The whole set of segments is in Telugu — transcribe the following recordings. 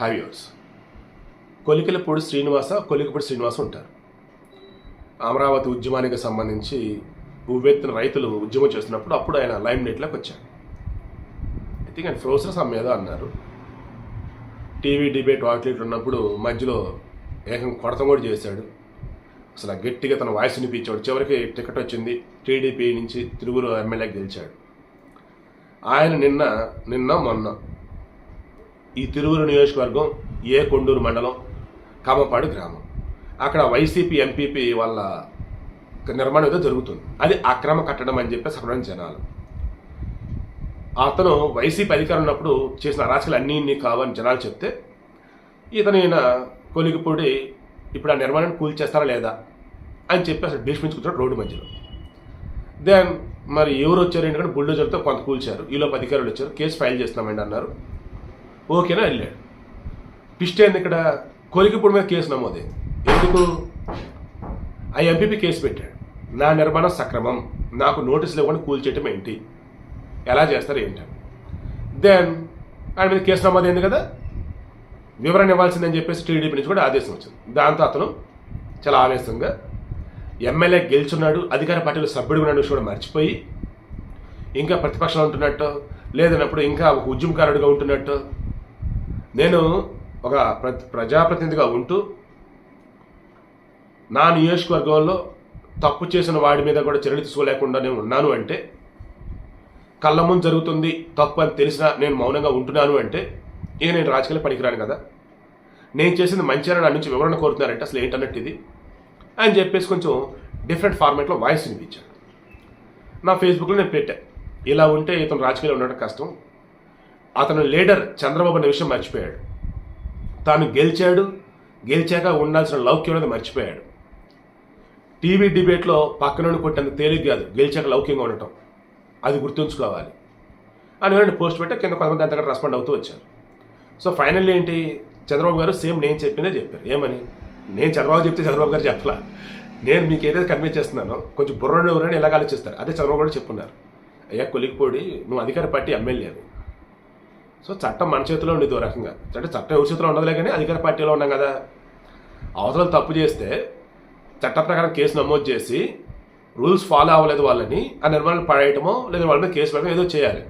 హైవ్యూర్స్ కొలికలపూడి శ్రీనివాస కొలికపూడి శ్రీనివాస ఉంటారు. అమరావతి ఉద్యమానికి సంబంధించి ఉవ్వెత్తిన రైతులు ఉద్యమం చేస్తున్నప్పుడు అప్పుడు ఆయన లైమ్ లైట్లోకి వచ్చారు. ఐ థింక్ ఆయన ఫ్రోసర్ సమ్ ఏదో అన్నారు. టీవీ డిబేట్ వాటిలో ఉన్నప్పుడు మధ్యలో ఏకం కొడతం కూడా చేశాడు. అసలు గట్టిగా తన వాయిస్ వినిపించాడు. చివరికి టికెట్ వచ్చింది. టీడీపీ నుంచి తిరుగురు ఎమ్మెల్యేకి గెలిచాడు. ఆయన నిన్న నిన్న మొన్న ఈ తిరువురు నియోజకవర్గం ఏ కొండూరు మండలం? కామపాడు గ్రామం. అక్కడ వైసీపీ ఎంపీపీ వాళ్ళ నిర్మాణం ఏదో జరుగుతుంది. అది అక్రమ కట్టడం అని చెప్పేసి అక్కడ జనాలు. అతను వైసీపీ అధికారం ఉన్నప్పుడు చేసిన అరాచకాలు అన్నీ ఇన్ని కావని జనాలు చెప్తే ఇతను ఈయన కొలిగిపూడి ఇప్పుడు ఆ నిర్మాణాన్ని కూల్చేస్తారా లేదా అని చెప్పి అసలు భీష్మించుకుంటాడు రోడ్డు మధ్యలో. దెన్ మరి ఎవరు వచ్చారు ఎందుకంటే బుల్డోజర్తో కొంత కూల్చారు. ఈలోపు అధికారులు వచ్చారు. కేసు ఫైల్ చేస్తున్నామండి అన్నారు. ఓకేనా వెళ్ళాడు ట్విస్ట్ ఏంది ఇక్కడ కొలికిపూడి మీద కేసు నమోదైంది ఎందుకు? ఆ ఎంపీపీ కేసు పెట్టాడు. నా నిర్మాణం సక్రమం. నాకు నోటీసులు ఇవ్వకుండా కూల్చేయటం ఏంటి? ఎలా చేస్తారు ఏంటి? దెన్ ఆయన మీద కేసు నమోదైంది కదా? వివరణ ఇవ్వాల్సిందని చెప్పేసి టీడీపీ నుంచి కూడా ఆదేశం వచ్చింది. దాంతో అతను చాలా ఆవేశంగా ఎమ్మెల్యే గెలుచున్నాడు అధికార పార్టీలో సభ్యుడు ఉన్నాడు విషయం కూడా మర్చిపోయి ఇంకా ప్రతిపక్షంలో ఉంటున్నట్టు లేదన్నప్పుడు ఇంకా ఒక ఉద్యమకారుడిగా ఉంటున్నట్టు నేను ఒక ప్ర ప్రజాప్రతినిధిగా ఉంటూ నా నియోజకవర్గంలో తప్పు చేసిన వాడి మీద కూడా చర్యలు తీసుకోలేకుండా నేను ఉన్నాను అంటే కళ్ళ ముందు జరుగుతుంది తప్పు అని తెలిసినా నేను మౌనంగా ఉంటున్నాను అంటే ఇక నేను రాజకీయాలు పనికిరాను కదా. నేను చేసింది మంచిగా నా నుంచి వివరణ కోరుతున్నారంటే అసలు ఏంటన్నట్టు ఇది? అని చెప్పేసి కొంచెం డిఫరెంట్ ఫార్మాట్లో వాయిస్ వినిపించాడు నా ఫేస్బుక్లో నేను పెట్టా. ఇలా ఉంటే ఇతను రాజకీయాలు ఉండడం కష్టం. అతను లీడర్ చంద్రబాబు అనే విషయం మర్చిపోయాడు. తాను గెలిచాడు గెలిచాక ఉండాల్సిన లౌక్యం అనేది మర్చిపోయాడు. టీవీ డిబేట్లో పక్కనుండి కొట్టేంత తేలిక కాదు గెలిచాక లౌక్యంగా ఉండటం. అది గుర్తుంచుకోవాలి. అని నేను పోస్ట్ పెట్టా కింద కొంతమంది అంతగా రెస్పాండ్ అవుతూ వచ్చారు. సో ఫైనల్ ఏంటి చంద్రబాబు గారు సేమ్ నేను చెప్పిందే చెప్పారు. ఏమని? నేను చంద్రబాబు చెప్తే చంద్రబాబు గారు చెప్పలా? నేను మీకు ఏదైతే కన్వే చేస్తున్నానో కొంచెం బుర్రని ఎవరైనా ఎలాగ ఆలోచిస్తారు? అదే చంద్రబాబు గారు చెప్పున్నారు. అయ్యా కొలిగిపోడి నువ్వు అధికార పార్టీ ఎమ్మెల్యేవి సో చట్టం మన చేతిలో ఉండేది ఓ రకంగా. అంటే చట్టం ఎవరి చేతిలో ఉండదులే కానీ అధికార పార్టీలో ఉన్నాం కదా. అవసరం తప్పు చేస్తే చట్ట ప్రకారం కేసు నమోదు చేసి రూల్స్ ఫాలో అవ్వలేదు వాళ్ళని ఆ నిర్మాణాలు పడేయటమో లేదా వాళ్ళ మీద కేసు పెట్టడం ఏదో చేయాలి.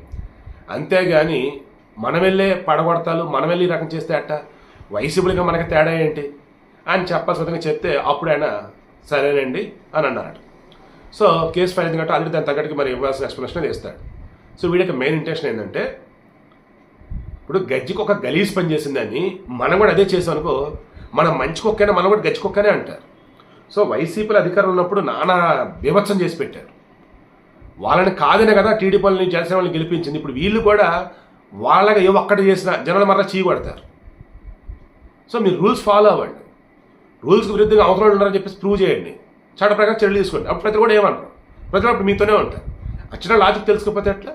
అంతేగాని మనం వెళ్ళే పడగొడతాలు మనం వెళ్ళి రకం చేస్తే అట్ట? వైసీపీలుగా మనకి తేడా ఏంటి? అని చెప్పాల్సిన విధంగా చెప్తే అప్పుడు ఆయన సరేనండి అని అన్నారట. సో కేసు ఫైల్ అయింది కాబట్టి ఆల్రెడీ దాని తగ్గట్టుకి మరి ఇవ్వాల్సిన ఎక్స్ప్లెనేషన్ ఇస్తాడు సో వీడికి మెయిన్ ఇంటెన్షన్ ఏంటంటే ఇప్పుడు గజ్జికి ఒక గలీజ్ పని చేసిందని మనం కూడా అదే చేసాం అనుకో మనం మంచి కుక్కనే మనం కూడా గజ్జి కుక్కనే అంటారు. సో వైసీపీలు అధికారం ఉన్నప్పుడు నానా బీభత్సం చేసి పెట్టారు. వాళ్ళని కాదనే కదా టీడీపీ వాళ్ళని జనసేన వాళ్ళని గెలిపించింది. ఇప్పుడు వీళ్ళు కూడా వాళ్ళగా ఏ ఒక్కటి చేసినా జనాలు మరలా చీ కొడతారు సో మీరు రూల్స్ ఫాలో అవ్వండి. రూల్స్కి విరుద్ధంగా అవసరం ఉన్నారని చెప్పేసి ప్రూవ్ చేయండి. చట్ట ప్రకారం చర్యలు తీసుకోండి. అప్పుడు ప్రతి కూడా ఏమన్నారు ప్రజలు అప్పుడు మీతోనే ఉంటారు. వచ్చిన లాజిక్ తెలుసుకోకపోతే ఎట్లా?